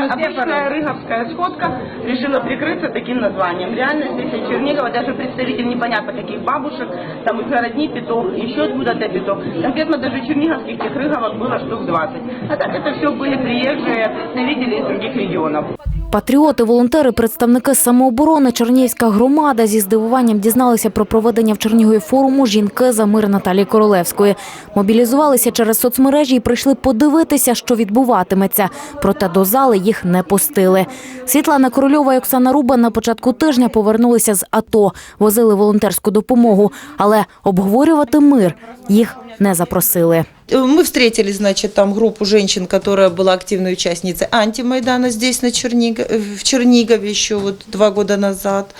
обычная рыговская сходка решила прикрыться таким названием. Реально здесь от Чернигова даже представитель непонятно каких бабушек, там из родни петух, еще откуда-то петух. Конкретно даже черниговских тех рыговок было штук 20. А так это все были приезжие представители из других регионов. Патріоти, волонтери, представники самооборони, Чернігівська громада зі здивуванням дізналися про проведення в Чернігові форуму «Жінки за мир» Наталії Королевської. Мобілізувалися через соцмережі і прийшли подивитися, що відбуватиметься. Проте до зали їх не пустили. Світлана Корольова і Оксана Руба на початку тижня повернулися з АТО, возили волонтерську допомогу, але обговорювати мир їх не запросили. Мы встретили, значит, там группу женщин, которая была активной участницей антимайдана здесь, на э, в Чернигове еще вот два года назад.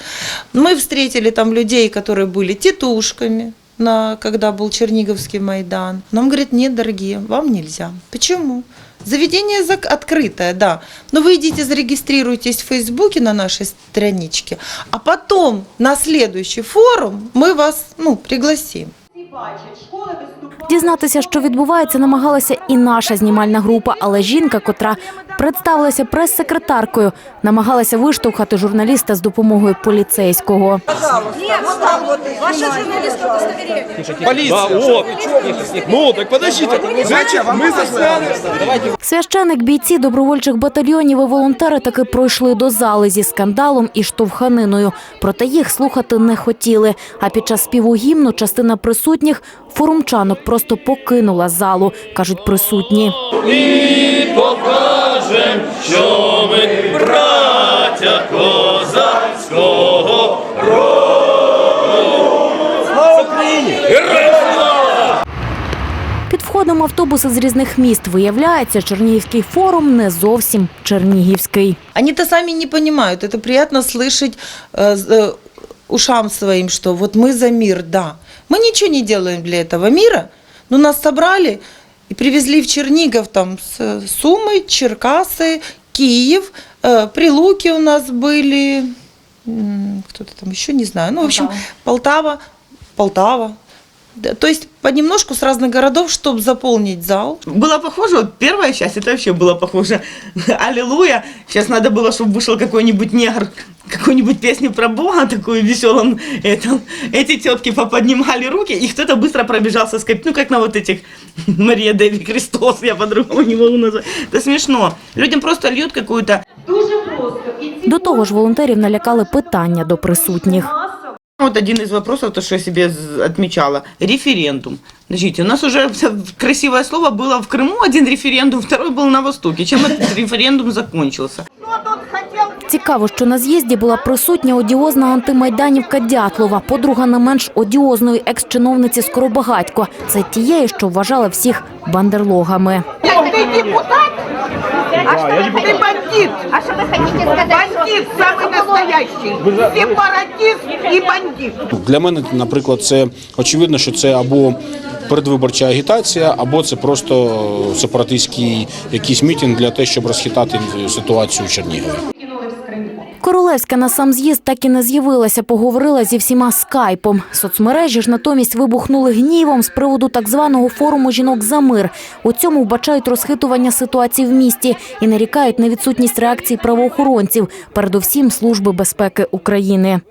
Мы встретили там людей, которые были тетушками, на, когда был Черниговский Майдан. Нам говорят, нет, дорогие, вам нельзя. Почему? Заведение зак- открытое, да. Но вы идите, зарегистрируйтесь в Фейсбуке на нашей страничке, а потом на следующий форум мы вас ну, пригласим. Дізнатися, що відбувається, намагалася і наша знімальна група, але жінка, котра представилася прес-секретаркою, намагалася виштовхати журналіста з допомогою поліцейського. Да, ну так засняли. Священик, бійці добровольчих батальйонів і волонтери таки пройшли до зали зі скандалом і штовханиною. Проте їх слухати не хотіли. А під час співу гімну частина присутніх форумчанок просто покинула залу, кажуть присутні. І покажем, що ми браття козацького роду. Слава Україні! Героям слава! Під входом автобуси з різних міст виявляється, Чернігівський форум не зовсім чернігівський. Они-то сами не понимают. Это приятно слышать э, з- э, ушам своим, что вот мы за мир, да. Мы ничего не делаем для этого мира, но нас собрали и привезли в Чернигов, там, с Сумы, Черкасы, Киев, э, Прилуки у нас были, м, кто-то там еще, не знаю, ну, в общем, Полтава, Полтава. Да, то есть понемножку с разных городов, чтобы заполнить зал. Было похоже, вот первая часть, это вообще было похоже. Аллилуйя. Сейчас надо было, чтобы вышел какой-нибудь негр, какую-нибудь песню про Бога, такую веселую. Это, эти тетки поподнимали руки, и кто-то быстро пробежался с коп- ну как на вот этих Мария Деви Христос, я по-другому не могу назвать. Это смешно. Людям просто льют какую-то До того ж, волонтерів налякали питання до присутніх. Вот один из вопросов, то, что я себе з- отмечала. Референдум. Значит, у нас уже красивое слово было в Крыму, один референдум, второй был на Востоке. Чем этот референдум закончился? Цікаво, що на з'їзді була присутня одіозна антимайданівка Дятлова, подруга не менш одіозної екс-чиновниці Скоробагатько. Це тієї, що вважала всіх бандерлогами. Ты депутат? А что ты бандит? А что вы хотите сказать? Бандит самый настоящий. Сепаратист и бандит. Для мене, наприклад, це очевидно, що це або передвиборча агітація, або це просто сепаратистський якийсь мітинг для того, щоб розхитати ситуацію в Чернігові. Королевська на сам з'їзд так і не з'явилася, поговорила зі всіма скайпом. Соцмережі ж натомість вибухнули гнівом з приводу так званого форуму жінок за мир. У цьому вбачають розхитування ситуації в місті і нарікають на відсутність реакції правоохоронців, передусім Служби безпеки України.